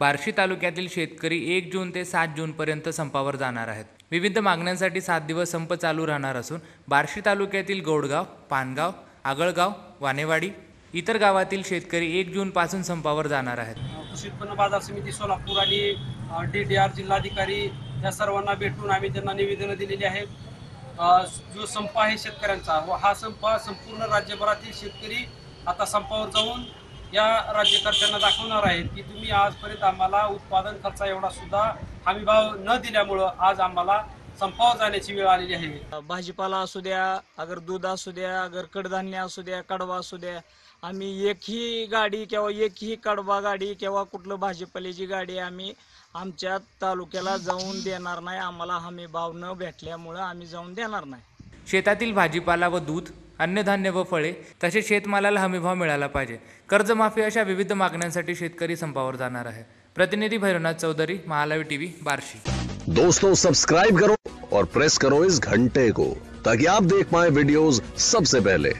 बार्शी तालुक्यातील शेतकरी एक जून ते सात जूनपर्यंत संपावर जाणार आहेत. विविध मागण्यांसाठी सात दिवस संप चालू राहणार असून बार्शी तालुक्यातील गौडगाव पानगाव आगळगाव वानेवाडी इतर गावातील शेतकरी एक जूनपासून संपावर जाणार आहेत. कृषी उत्पन्न बाजार समिती सोलापूर आणि डी डी आर जिल्हाधिकारी या सर्वांना भेटून आम्ही त्यांना निवेदनं दिलेली आहेत. जो संप आहे शेतकऱ्यांचा व हा संप संपूर्ण राज्यभरातील शेतकरी आता संपावर जाऊन या राज्यकर्त्यांना दाखवणार आहेत की तुम्ही आजपर्यंत आम्हाला उत्पादन खर्चा एवढा सुद्धा हमी भाव न दिल्यामुळं आज आम्हाला संपावर जाण्याची वेळ आलेली आहे. भाजीपाला असू द्या अगर दूध असू द्या अगर कडधान्य असू द्या कडवा असू द्या आम्ही एकही गाडी किंवा एकही कडवा गाडी किंवा कुठलं भाजीपाल्याची गाडी आम्ही आमच्या तालुक्याला जाऊन देणार नाही. आम्हाला हमी भाव न भेटल्यामुळं आम्ही जाऊन देणार नाही. शेतातील भाजीपाला व दूध अन्नधान्य व फळे तसेच शेतमालाला हमीभाव मिळाला पाहिजे. कर्जमाफी अशा विविध मागण्यांसाठी शेतकरी संपावर जाणार आहे. प्रतिनिधी भैरवनाथ चौधरी महालावी टीव्ही बार्शी. दोस्तों सब्सक्राइब करो और प्रेस करो इस घंटे को ताकि आप देख पाए वीडियोस सबसे पहले.